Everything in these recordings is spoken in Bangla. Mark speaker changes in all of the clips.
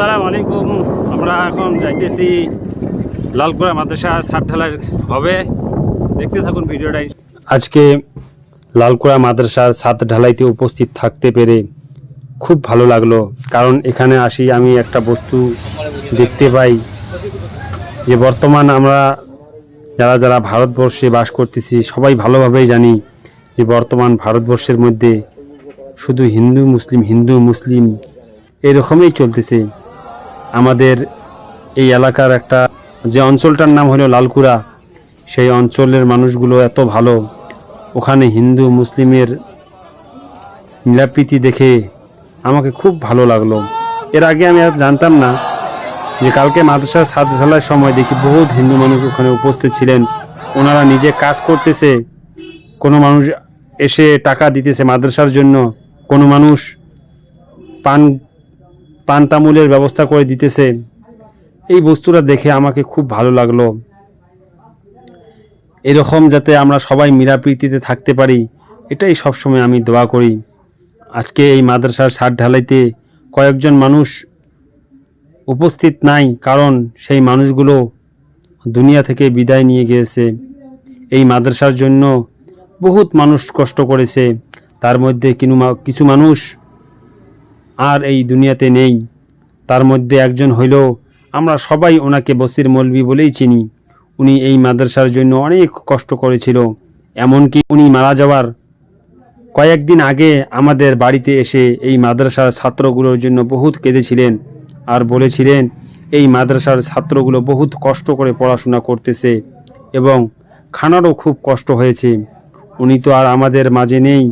Speaker 1: আসসালামু আলাইকুম আমরা এখন যাইতেছি লালকুড়া মাদ্রাসা ঢালাই হবে। দেখতে থাকুন ভিডিওটাই। আজকে লালকুড়া মাদ্রাসার সাত ঢালাইতে উপস্থিত থাকতে পেরে খুব ভালো লাগল। কারণ এখানে আসি আমি একটা বস্তু দেখতে পাই যে বর্তমান আমরা যারা যারা ভারতবর্ষে বাস করতেছি সবাই ভালোভাবেই জানি যে বর্তমান ভারতবর্ষের মধ্যে শুধু হিন্দু, মুসলিম হিন্দু, মুসলিম এরকমই চলতেছে। আমাদের এই এলাকার একটা যে অঞ্চলটার নাম হলো লালকুড়া, সেই অঞ্চলের মানুষগুলো এত ভালো। ওখানে হিন্দু, মুসলিমের মিলাপ্রীতি দেখে আমাকে খুব ভালো লাগল। এর আগে আমি আর জানতাম না যে কালকে মাদ্রাসার ছাদ ঢালার সময় দেখি বহুত হিন্দু মানুষ ওখানে উপস্থিত ছিলেন। ওনারা নিজে কাজ করতেছে, কোনো মানুষ এসে টাকা দিতেছে মাদ্রাসার জন্য, কোনো মানুষ পান পান তামুলের ব্যবস্থা করে দিতেছে। এই বস্তুটা দেখে আমাকে খুব ভালো লাগল। এরকম যাতে আমরা সবাই মিলাপ্রীতিতে থাকতে পারি, এটাই সবসময় আমি দোয়া করি। আজকে এই মাদ্রাসার সার ঢালাইতে কয়েকজন মানুষ উপস্থিত নাই, কারণ সেই মানুষগুলো দুনিয়া থেকে বিদায় নিয়ে গিয়েছে। এই মাদ্রাসার জন্য বহুত মানুষ কষ্ট করেছে। তার মধ্যে কিছু মানুষ আর এই দুনিয়াতে নেই। তার মধ্যে একজন হইল, আমরা সবাই ওনাকে বসির মলবি বলেই চিনি। উনি এই মাদ্রাসার জন্য অনেক কষ্ট করেছিল, এমনকি উনি মারা যাওয়ার কয়েকদিন আগে আমাদের বাড়িতে এসে এই মাদ্রাসার ছাত্রগুলোর জন্য বহুত কেঁদেছিলেন আর বলেছিলেন, এই মাদ্রাসার ছাত্রগুলো বহুত কষ্ট করে পড়াশোনা করতেছে এবং খানারও খুব কষ্ট হয়েছে। উনি তো আর আমাদের মাঝে নেই।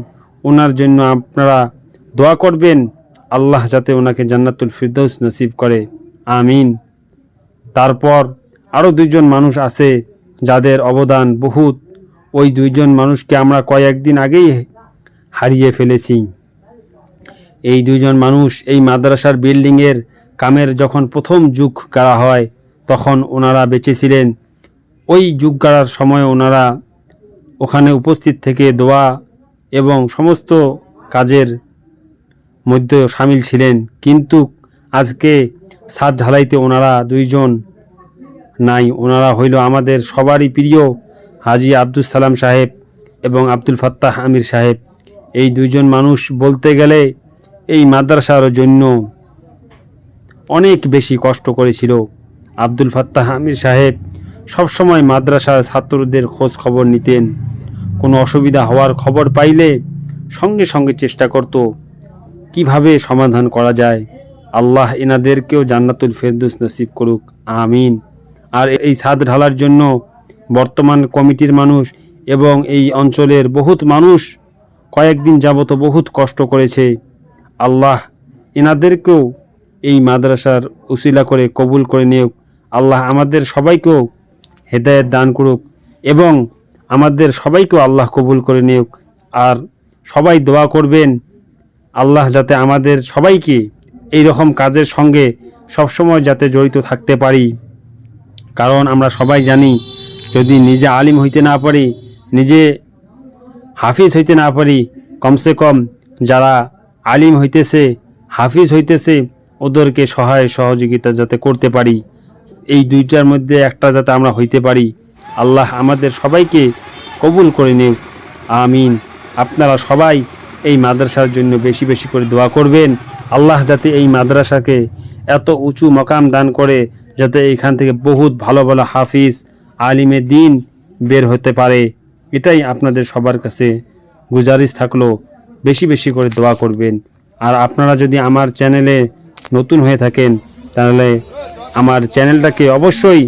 Speaker 1: ওনার জন্য আপনারা দোয়া করবেন আল্লাহ যাতে ওনাকে জান্নাতুল ফিরদৌস নসিব করে। আমিন। তারপর আরও দুইজন মানুষ আছে যাদের অবদান বহুত। ওই দুইজন মানুষকে আমরা কয়েকদিন আগেই হারিয়ে ফেলেছি। এই দুইজন মানুষ এই মাদ্রাসার বিল্ডিংয়ের কামের যখন প্রথম যুগ গাড়া হয়, তখন ওনারা বেঁচে ছিলেন। ওই যুগ গাড়ার সময় ওনারা ওখানে উপস্থিত থেকে দোয়া এবং সমস্ত কাজের মধ্যে সামিল ছিলেন। কিন্তু আজকে সাত ঢালাইতে ওনারা দুইজন নাই। ওনারা হইল আমাদের সবারই প্রিয় হাজি আব্দুল সালাম সাহেব এবং আব্দুল ফাত্তাহ আমির সাহেব। এই দুইজন মানুষ বলতে গেলে এই মাদ্রাসার জন্য অনেক বেশি কষ্ট করেছিল। আব্দুল ফাত্তাহ আমির সাহেব সবসময় মাদ্রাসার ছাত্রদের খোঁজ খবর নিতেন। কোনো অসুবিধা হওয়ার খবর পাইলে সঙ্গে সঙ্গে চেষ্টা করত। কীভাবে সমাধান করা যায়? আল্লাহ এনাদেরকেও জান্নাতুল ফেরদুস নসিব করুক। আমিন। আর এই ছাদ ঢালার জন্য বর্তমান কমিটির মানুষ এবং এই অঞ্চলের বহুত মানুষ কয়েকদিন যাবত বহুত কষ্ট করেছে। আল্লাহ এনাদেরকেও এই মাদ্রাসার উসিলা করে কবুল করে নিউক আল্লাহ আমাদের সবাইকেও হেদায়েত দান করুক এবং আমাদের সবাইকেও আল্লাহ কবুল করে নিউক আর সবাই দোয়া করবেন আল্লাহ যাতে আমাদের সবাইকে এই রকম কাজের সঙ্গে সবসময় যাতে জড়িত থাকতে পারি। কারণ আমরা সবাই জানি, যদি নিজে আলিম হইতে না পারি, নিজে হাফিজ হইতে না পারি, কমসে কম যারা আলিম হইতেছে, হাফিজ হইতেছে, ওদেরকে সহায় সহযোগিতা যাতে করতে পারি। এই দুইটার মধ্যে একটা যাতে আমরা হইতে পারি, আল্লাহ আমাদের সবাইকে কবুল করে নিক আমিন। আপনারা সবাই এই মাদ্রাসার জন্য বেশি বেশি করে দোয়া করবেন। আল্লাহ যাতে এই মাদ্রাসাকে এত উঁচু মকাম দান করে, যাতে এইখান থেকে বহুত ভালো ভালো হাফিজ, আলিমে দিন বের হতে পারে। এটাই আপনাদের সবার কাছে গুজারিশ থাকল, বেশি বেশি করে দোয়া করবেন। আর আপনারা যদি আমার চ্যানেলে নতুন হয়ে থাকেন, তাহলে আমার চ্যানেলটাকে অবশ্যই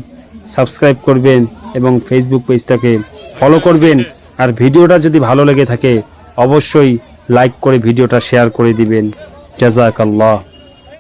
Speaker 1: সাবস্ক্রাইব করবেন এবং ফেসবুক পেজটাকে ফলো করবেন। আর ভিডিওটা যদি ভালো লেগে থাকে, অবশ্যই লাইক করে ভিডিওটা শেয়ার করে দিবেন। জাজাকাল্লাহ